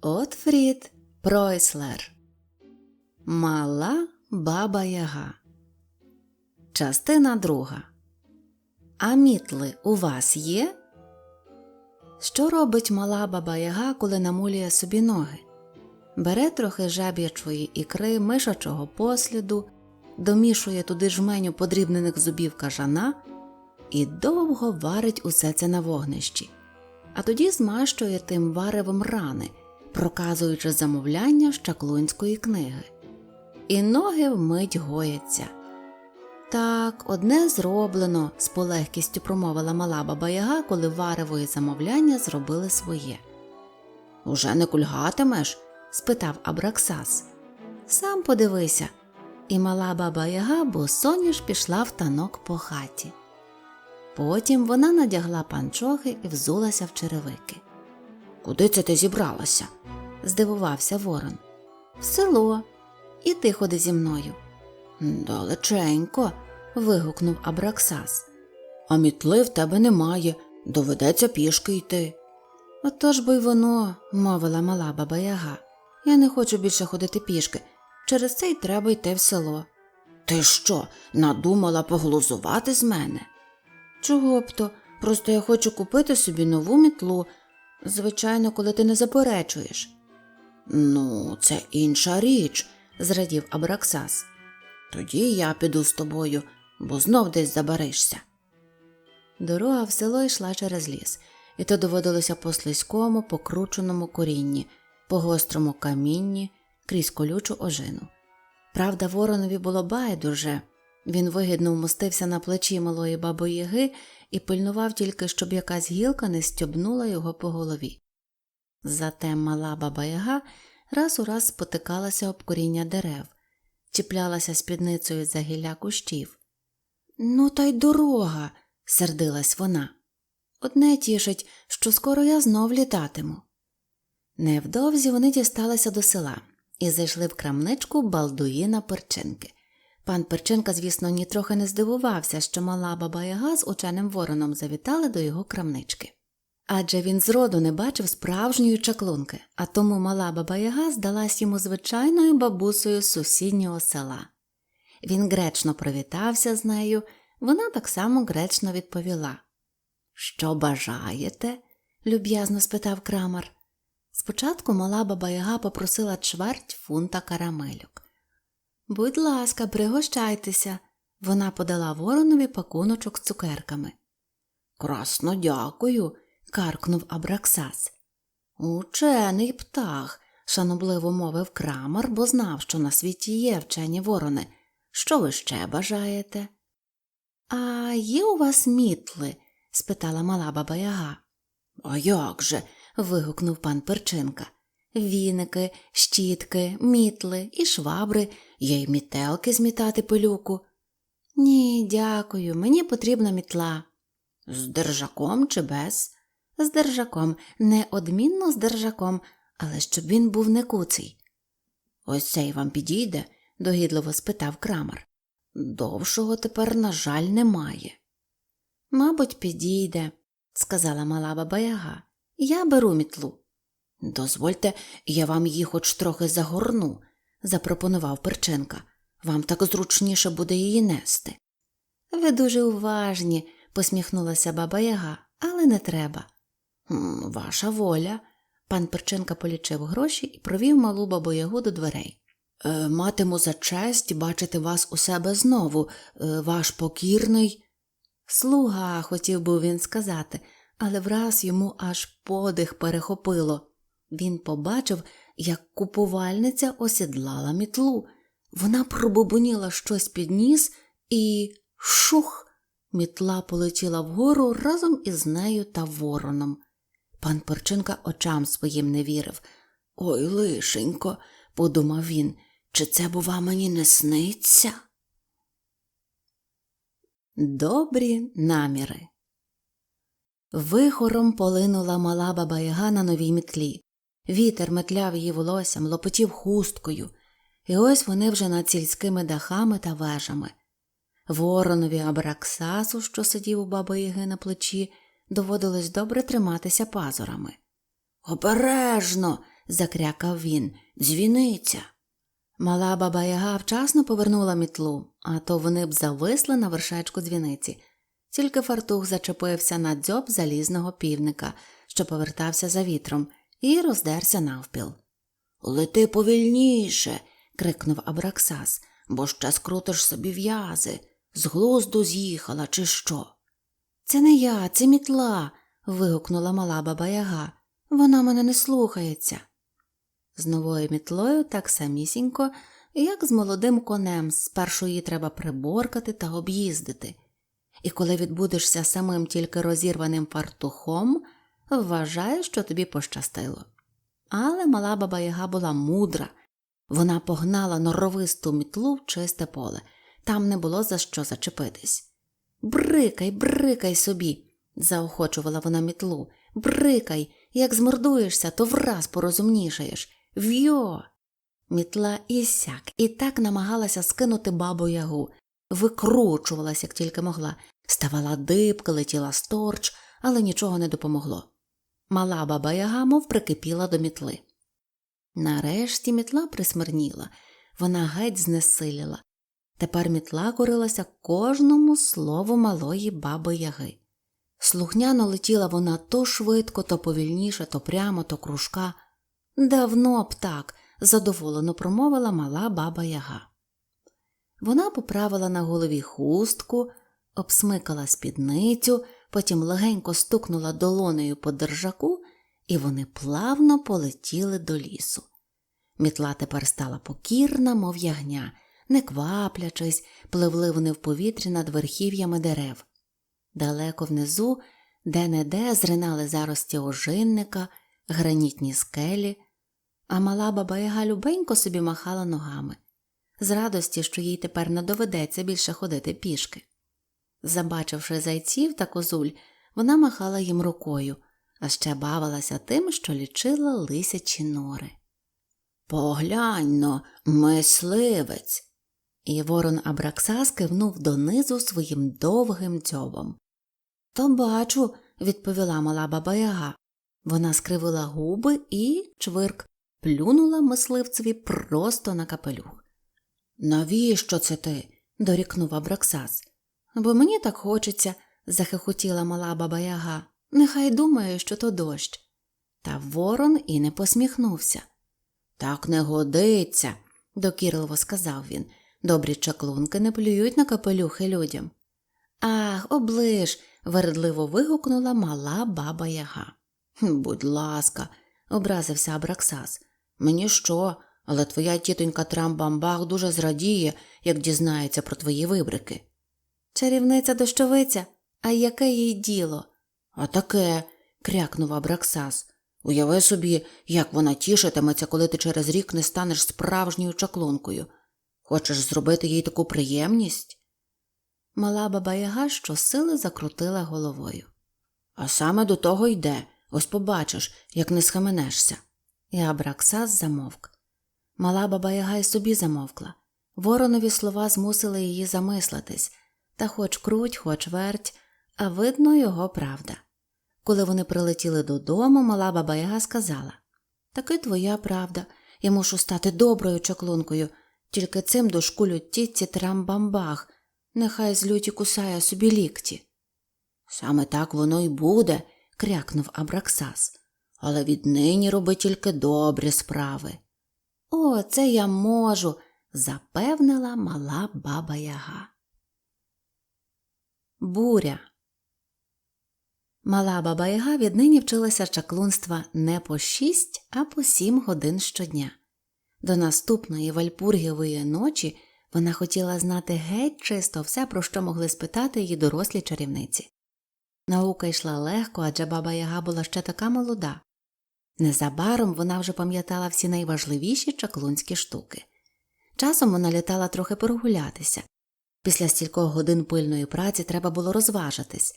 Отфрід Пройслер Мала баба Яга Частина друга. А мітли у вас є? Що робить мала баба Яга, коли намулює собі ноги? Бере трохи жаб'ячої ікри, мишачого посліду, домішує туди жменю подрібнених зубів кажана і довго варить усе це на вогнищі, а тоді змащує тим варевом рани, проказуючи замовляння з чаклунської книги. І ноги вмить гояться. Так, одне зроблено, з полегкістю промовила мала баба Яга, коли варево і замовляння зробили своє. Уже не кульгатимеш? спитав Абраксас. Сам подивися. І мала баба Яга босоніж пішла в танок по хаті. Потім вона надягла панчохи і взулася в черевики. Куди це ти зібралася? здивувався ворон. В село. І ти ходи зі мною. Далеченько. вигукнув Абраксас. А мітли в тебе немає, доведеться пішки йти. Отож бо й воно, мовила мала баба Яга. Я не хочу більше ходити пішки. Через це й треба йти в село. Ти що, надумала поглузувати з мене? Чого б то? Просто я хочу купити собі нову мітлу. Звичайно, коли ти не заперечуєш. Ну, це інша річ, зрадів Абраксас. Тоді я піду з тобою, бо знов десь забаришся. Дорога в село йшла через ліс, і то доводилося по слизькому, покрученому корінні, по гострому камінні, крізь колючу ожину. Правда, воронові було байдуже. Він вигідно вмостився на плечі малої бабоїги і пильнував тільки, щоб якась гілка не стьобнула його по голові. Зате мала баба Яга раз у раз спотикалася об коріння дерев, чіплялася спідницею за гілля кущів. Ну, та й дорога, сердилась вона. Одне тішить, що скоро я знов літатиму. Невдовзі вони дісталися до села і зайшли в крамничку балдуїна перчинки. Пан Перчинка, звісно, нітрохи не здивувався, що мала баба Яга з ученим вороном завітали до його крамнички. Адже він зроду не бачив справжньої чаклунки, а тому мала баба Яга здалась йому звичайною бабусею з сусіднього села. Він гречно привітався з нею, вона так само гречно відповіла. Що бажаєте? люб'язно спитав крамар. Спочатку мала баба Яга попросила чверть фунта карамелюк. Будь ласка, пригощайтеся. Вона подала воронові пакуночок з цукерками. Красно дякую, каркнув Абраксас. Учений птах, шанобливо мовив крамар, бо знав, що на світі є вчені ворони. Що ви ще бажаєте? А є у вас мітли? спитала мала баба Яга. А як же? вигукнув пан Перчинка. Віники, щітки, мітли і швабри, є й мітелки змітати пилюку. Ні, дякую, мені потрібна мітла. З держаком чи без? З держаком, неодмінно з держаком, але щоб він був не куций. Ось цей вам підійде? догідливо спитав крамар. Довшого тепер, на жаль, немає. Мабуть, підійде, сказала мала баба Яга. Я беру мітлу. Дозвольте, я вам її хоч трохи загорну, запропонував Перченка. Вам так зручніше буде її нести. Ви дуже уважні, посміхнулася баба Яга, але не треба. Ваша воля. Пан Перченка полічив гроші і провів малу бабу Ягу до дверей. «Е, матиму за честь бачити вас у себе знову, е, ваш покірний. Слуга, хотів би він сказати, але враз йому аж подих перехопило. Він побачив, як купувальниця осідлала мітлу. Вона пробубоніла щось під ніс і шух. Мітла полетіла вгору разом із нею та вороном. Пан Перчинка очам своїм не вірив. Ой, лишенько, подумав він, чи це, бува, мені не сниться? Добрі наміри. Вихором полинула мала баба Яга на новій мітлі. Вітер метляв її волоссям, лопотів хусткою, і ось вони вже над сільськими дахами та вежами. Воронові Абраксасу, що сидів у баби Яги на плечі, доводилось добре триматися пазурами. Обережно. закрякав він. Дзвіниця. Мала баба Яга вчасно повернула мітлу, а то вони б зависли на вершечку дзвіниці. Тільки фартух зачепився на дзьоб залізного півника, що повертався за вітром, і роздерся навпіл. Лети повільніше. крикнув Абраксас, бо ще скрутиш собі в'язи. З глузду з'їхала, чи що? Це не я, це мітла. вигукнула мала баба Яга. Вона мене не слухається. З новою мітлою так самісінько, як з молодим конем, спершу її треба приборкати та об'їздити. І коли відбудешся самим тільки розірваним фартухом, вважай, що тобі пощастило. Але мала баба Яга була мудра. Вона погнала норовисту мітлу в чисте поле, там не було за що зачепитись. Брикай, брикай собі, заохочувала вона мітлу. Брикай, як змордуєшся, то враз порозумнішаєш. Вйо. Мітла і сяк, і так намагалася скинути бабу ягу, викручувалась, як тільки могла, ставала дибка, летіла сторч, але нічого не допомогло. Мала баба яга, мов прикипіла до мітли. Нарешті мітла присмирніла, вона геть знесиліла. Тепер мітла корилася кожному слову малої баби яги. Слухняно летіла вона то швидко, то повільніше, то прямо, то кружка. Давно б так, задоволено промовила мала баба яга. Вона поправила на голові хустку, обсмикала спідницю, потім легенько стукнула долонею по держаку, і вони плавно полетіли до лісу. Мітла тепер стала покірна, мов ягня, не кваплячись, пливли вони в повітрі над верхів'ями дерев. Далеко внизу, де не де зринали зарості ожинника, гранітні скелі, а мала баба Яга любенько собі махала ногами, з радості, що їй тепер не доведеться більше ходити пішки. Забачивши зайців та козуль, вона махала їм рукою, а ще бавилася тим, що лічила лисячі нори. Поглянь но, мисливець. І ворон Абраксас кивнув донизу своїм довгим дзьобом. То бачу, відповіла мала баба Яга. Вона скривила губи і, чвирк, плюнула мисливцеві просто на капелюх. Навіщо це ти? дорікнув Абраксас. Бо мені так хочеться, захихотіла мала баба Яга. Нехай думає, що то дощ. Та ворон і не посміхнувся. Так не годиться, докірливо сказав він. Добрі чаклунки не плюють на капелюхи людям. Ах, оближ. вередливо вигукнула мала баба Яга. Будь ласка, образився Абраксас. Мені що, але твоя тітонька Трамбамбах дуже зрадіє, як дізнається про твої вибрики. Чарівниця дощовиця, а яке їй діло? А таке, крякнув Абраксас. Уяви собі, як вона тішитиметься, коли ти через рік не станеш справжньою чаклункою. Хочеш зробити їй таку приємність? Мала баба Яга щосили закрутила головою. А саме до того йде, ось побачиш, як не схаменешся. І Абраксас замовк. Мала баба Яга й собі замовкла. Воронові слова змусили її замислитись, та хоч круть, хоч верть, а видно його правда. Коли вони прилетіли додому, мала баба Яга сказала Таки твоя правда, я мушу стати доброю чаклункою, тільки цим дошкулють тітці трамбамбах, нехай з люті кусає собі лікті. Саме так воно й буде, крякнув Абраксас, але віднині роби тільки добрі справи. О, це я можу, запевнила мала баба Яга. Буря. Мала баба Яга віднині вчилася чаклунства не по шість, а по сім годин щодня. До наступної вальпургівої ночі вона хотіла знати геть чисто все, про що могли спитати її дорослі чарівниці. Наука йшла легко, адже баба Яга була ще така молода. Незабаром вона вже пам'ятала всі найважливіші чаклунські штуки. Часом вона літала трохи прогулятися. Після стількох годин пильної праці треба було розважитись,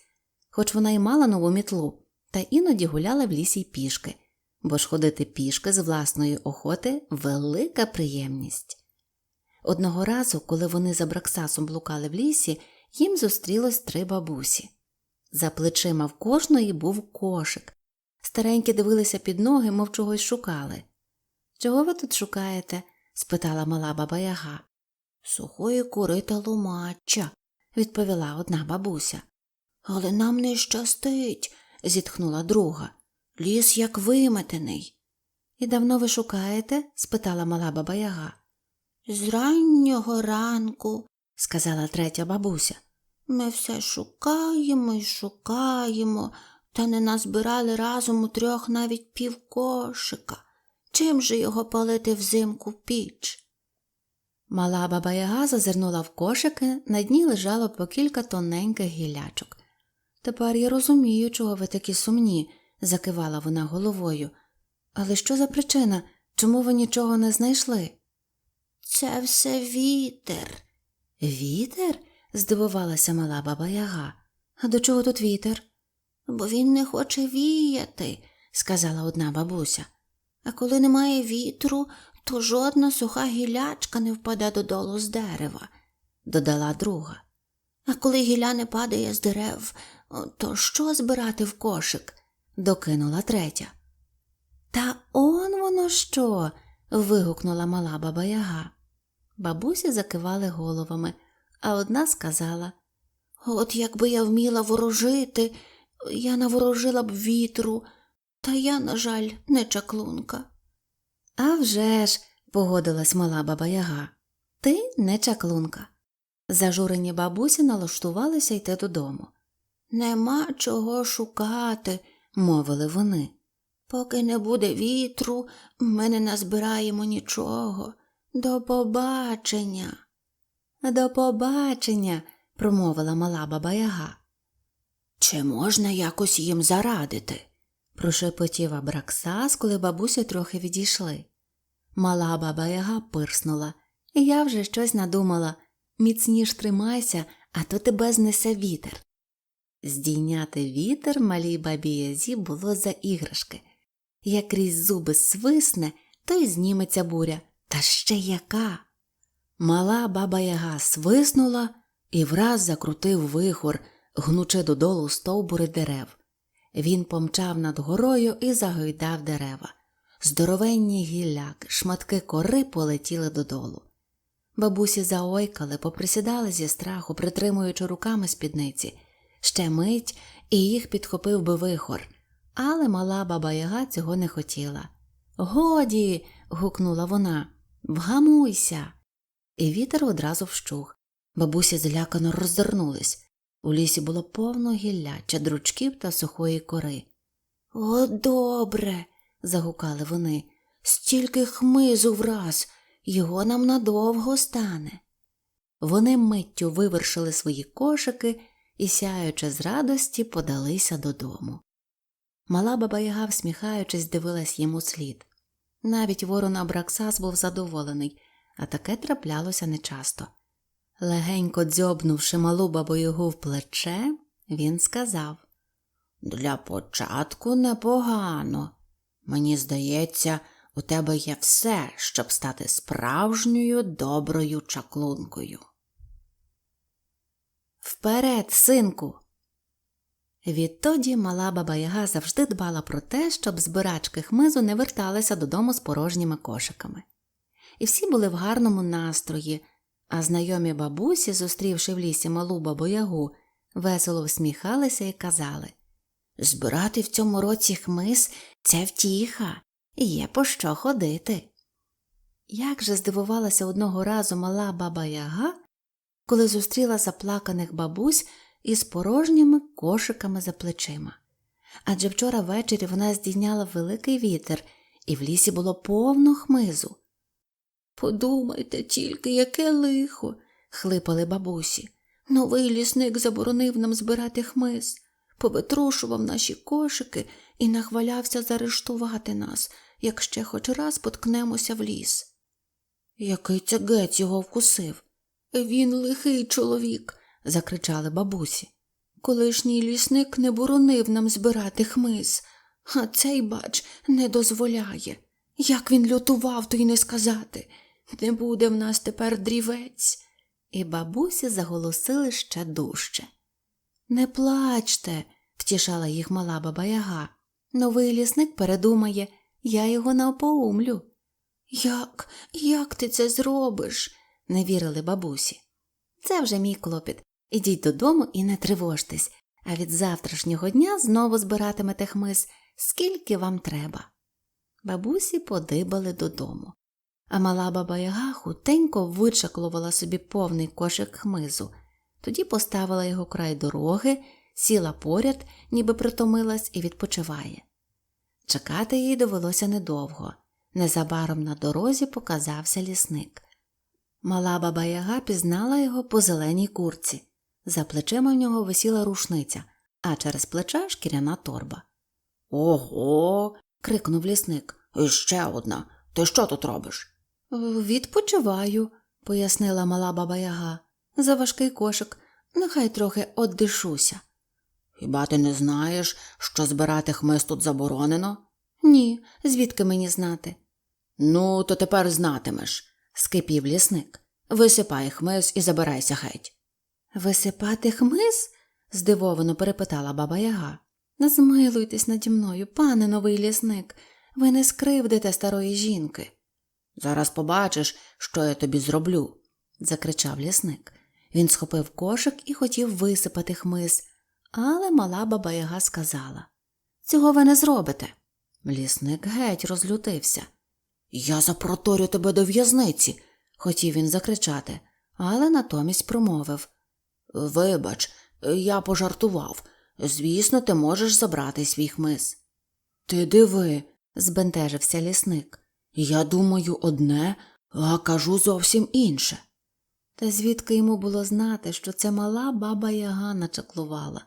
хоч вона й мала нову мітлу, та іноді гуляла в лісі й пішки, бо ж ходити пішки з власної охоти велика приємність. Одного разу, коли вони за Браксасом блукали в лісі, їм зустрілось три бабусі. За плечима в кожної був кошик. Старенькі дивилися під ноги, мов чогось шукали. Чого ви тут шукаєте? спитала мала баба Яга. Сухої кури та лумача, відповіла одна бабуся. Але нам не щастить, зітхнула друга. Ліс як виметений. І давно ви шукаєте? спитала мала баба Яга. З раннього ранку, сказала третя бабуся. Ми все шукаємо і шукаємо, та не назбирали разом у трьох навіть півкошика. Чим же його палити взимку піч? Мала баба Яга зазирнула в кошики, на дні лежало по кілька тоненьких гілячок. Тепер я розумію, чого ви такі сумні, закивала вона головою. Але що за причина? Чому ви нічого не знайшли? Це все вітер. Вітер? здивувалася мала баба Яга. А до чого тут вітер? Бо він не хоче віяти, сказала одна бабуся. А коли немає вітру, то жодна суха гілячка не впаде додолу з дерева, додала друга. А коли гілля не падає з дерев, то що збирати в кошик? докинула третя. Та он воно що. вигукнула мала баба Яга. Бабусі закивали головами, а одна сказала От якби я вміла ворожити, я наворожила б вітру, та я, на жаль, не чаклунка. «А вже ж», – погодилась мала баба Яга, ти не чаклунка. Зажурені бабусі налаштувалися йти додому. Нема чого шукати, мовили вони. Поки не буде вітру, ми не назбираємо нічого. До побачення. До побачення, промовила мала баба Яга. Чи можна якось їм зарадити? Прошепотів Абраксас, коли бабусі трохи відійшли. Мала баба Яга пирснула. Я вже щось надумала. Міцніш тримайся, а то тебе знесе вітер. Здійняти вітер малій бабі Язі було за іграшки. Як крізь зуби свисне, то й зніметься буря. Та ще яка. Мала баба Яга свиснула і враз закрутив вихор, гнучи додолу стовбури дерев. Він помчав над горою і загойдав дерева. Здоровенні гілляки, шматки кори полетіли додолу. Бабусі заойкали, поприсідали зі страху, притримуючи руками спідниці. Ще мить, і їх підхопив би вихор. Але мала баба Яга цього не хотіла. Годі. гукнула вона. Вгамуйся. І вітер одразу вщух. Бабусі злякано роззирнулись. У лісі було повно гілляча, дручків та сухої кори. О, добре. загукали вони. Стільки хмизу враз, його нам надовго стане. Вони миттю вивершили свої кошики і, сяючи з радості, подалися додому. Мала баба Яга, всміхаючись, дивилась йому слід. Навіть ворон Абраксас був задоволений, а таке траплялося нечасто. Легенько дзьобнувши малу бабу Ягу в плече, він сказав Для початку непогано. Мені здається, у тебе є все, щоб стати справжньою доброю чаклункою. Вперед, синку. Відтоді мала баба Яга завжди дбала про те, щоб збирачки хмизу не верталися додому з порожніми кошиками. І всі були в гарному настрої, а знайомі бабусі, зустрівши в лісі малу бабу Ягу, весело всміхалися і казали Збирати в цьому році хмиз це втіха, є по що ходити. Як же здивувалася одного разу мала баба Яга, коли зустріла заплаканих бабусь із порожніми кошиками за плечима. Адже вчора ввечері вона здійняла великий вітер, і в лісі було повно хмизу. Подумайте тільки, яке лихо, хлипали бабусі. Новий лісник заборонив нам збирати хмиз, повитрушував наші кошики і нахвалявся заарештувати нас, як ще хоч раз поткнемося в ліс. Який це гець його вкусив? Він лихий чоловік, закричали бабусі. Колишній лісник не боронив нам збирати хмиз, а цей, бач, не дозволяє. Як він лютував, то й не сказати. Не буде в нас тепер дрівець. І бабусі заголосили ще дужче. Не плачте, втішала їх мала баба Яга. Новий лісник передумає, я його навпоумлю. Як, як ти це зробиш? не вірили бабусі. Це вже мій клопіт. Ідіть додому і не тривожтесь, а від завтрашнього дня знову збиратимете хмиз, скільки вам треба. Бабусі подибали додому, а мала баба Яга хутенько вичаклувала собі повний кошик хмизу, тоді поставила його край дороги, сіла поряд, ніби притомилась і відпочиває. Чекати їй довелося недовго. Незабаром на дорозі показався лісник. Мала баба Яга пізнала його по зеленій курці. За плечима в нього висіла рушниця, а через плече шкіряна торба. Ого. крикнув лісник. І ще одна. Ти що тут робиш? Відпочиваю, пояснила мала баба Яга. За важкий кошик, нехай трохи оддишуся. Хіба ти не знаєш, що збирати хмиз тут заборонено? Ні, звідки мені знати? Ну, то тепер знатимеш, скипів лісник. Висипай хмиз і забирайся геть. Висипати хмиз? здивовано перепитала баба Яга. Змилуйтесь наді мною, пане новий лісник, ви не скривдите старої жінки. Зараз побачиш, що я тобі зроблю. закричав лісник. Він схопив кошик і хотів висипати хмиз, але мала баба Яга сказала Цього ви не зробите. Лісник геть розлютився. Я запроторю тебе до в'язниці, хотів він закричати, але натомість промовив. Вибач, я пожартував. Звісно, ти можеш забрати свій хмиз. Ти диви, збентежився лісник. Я думаю одне, а кажу зовсім інше. Та звідки йому було знати, що це мала баба Яга начаклувала?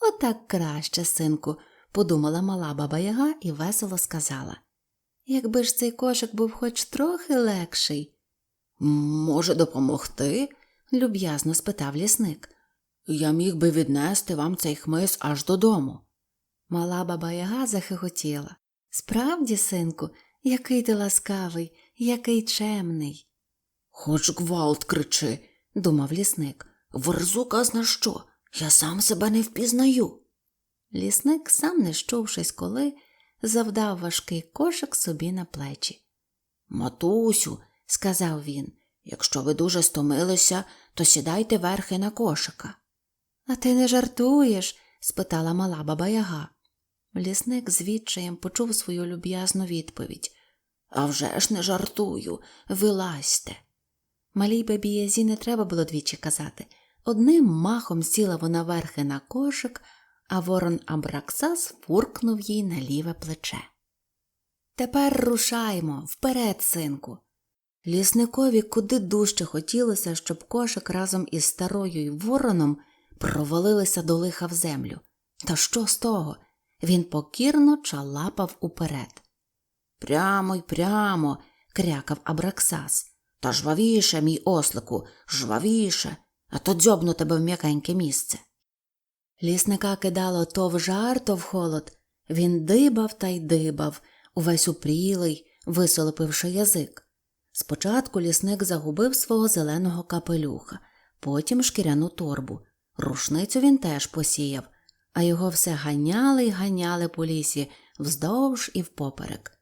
Отак краще, синку, подумала мала баба Яга і весело сказала. Якби ж цей кошик був хоч трохи легший. Може, допомогти? люб'язно спитав лісник. Я міг би віднести вам цей хмиз аж додому. Мала баба Яга захихотіла. Справді, синку, який ти ласкавий, який чемний. Хоч гвалт кричи, думав лісник. Верзу казна що, я сам себе не впізнаю. Лісник, сам не щувшись коли, завдав важкий кошик собі на плечі. Матусю, сказав він, якщо ви дуже стомилися, то сідайте верхи на кошика. А ти не жартуєш? спитала мала баба Яга. Лісник з відчаєм почув свою люб'язну відповідь. «А вже ж не жартую, вилазьте. Малій бабі Язі не треба було двічі казати. Одним махом сіла вона верхи на кошик, а ворон Абраксас фуркнув їй на ліве плече. Тепер рушаймо, вперед, синку. Лісникові куди дужче хотілося, щоб кошик разом із старою й вороном провалилися до лиха в землю. Та що з того? Він покірно чалапав уперед. Прямо й прямо, крякав Абраксас. Та жвавіше, мій ослику, жвавіше, а то дзьобну тебе в м'якеньке місце. Лісника кидало то в жар, то в холод. Він дибав та й дибав, увесь упрілий, висолопивши язик. Спочатку лісник загубив свого зеленого капелюха, потім шкіряну торбу. Рушницю він теж посіяв, а його все ганяли й ганяли по лісі вздовж і впоперек.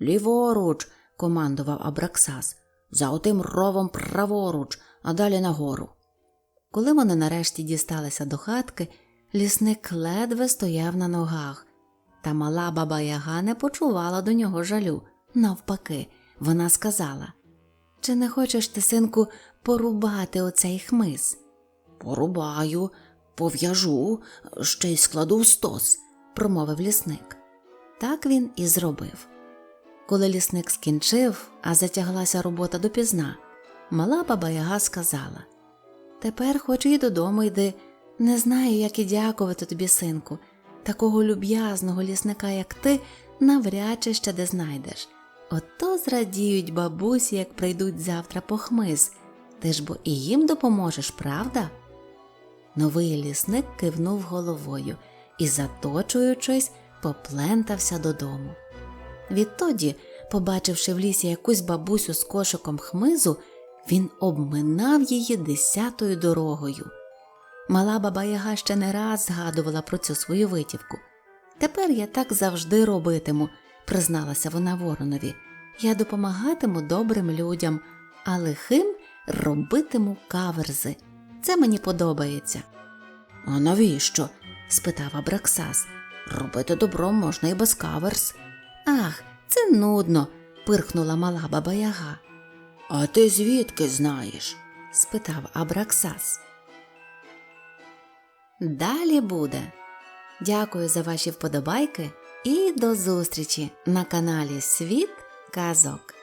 Ліворуч, командував Абраксас, за отим ровом праворуч, а далі нагору. Коли вони нарешті дісталися до хатки, лісник ледве стояв на ногах, та мала баба Яга не почувала до нього жалю. Навпаки, вона сказала Чи не хочеш ти, синку, порубати оцей хмиз? Порубаю, пов'яжу, ще й складу в стос, промовив лісник. Так він і зробив. Коли лісник скінчив, а затяглася робота допізна, мала баба Яга сказала Тепер хоч і додому йди. Не знаю, як і дякувати тобі, синку. Такого люб'язного лісника, як ти, навряд чи ще де знайдеш. Ото зрадіють бабусі, як прийдуть завтра по хмиз. Ти ж бо і їм допоможеш, правда? Новий лісник кивнув головою і, заточуючись, поплентався додому. Відтоді, побачивши в лісі якусь бабусю з кошиком хмизу, він обминав її десятою дорогою. Мала баба Яга ще не раз згадувала про цю свою витівку. Тепер я так завжди робитиму, призналася вона воронові. Я допомагатиму добрим людям, а лихим робитиму каверзи. Це мені подобається. А навіщо? спитав Абраксас. Робити добро можна і без каверс. Ах, це нудно. пирхнула мала баба Яга. А ти звідки знаєш? спитав Абраксас. Далі буде. Дякую за ваші вподобайки і до зустрічі на каналі Світ Казок.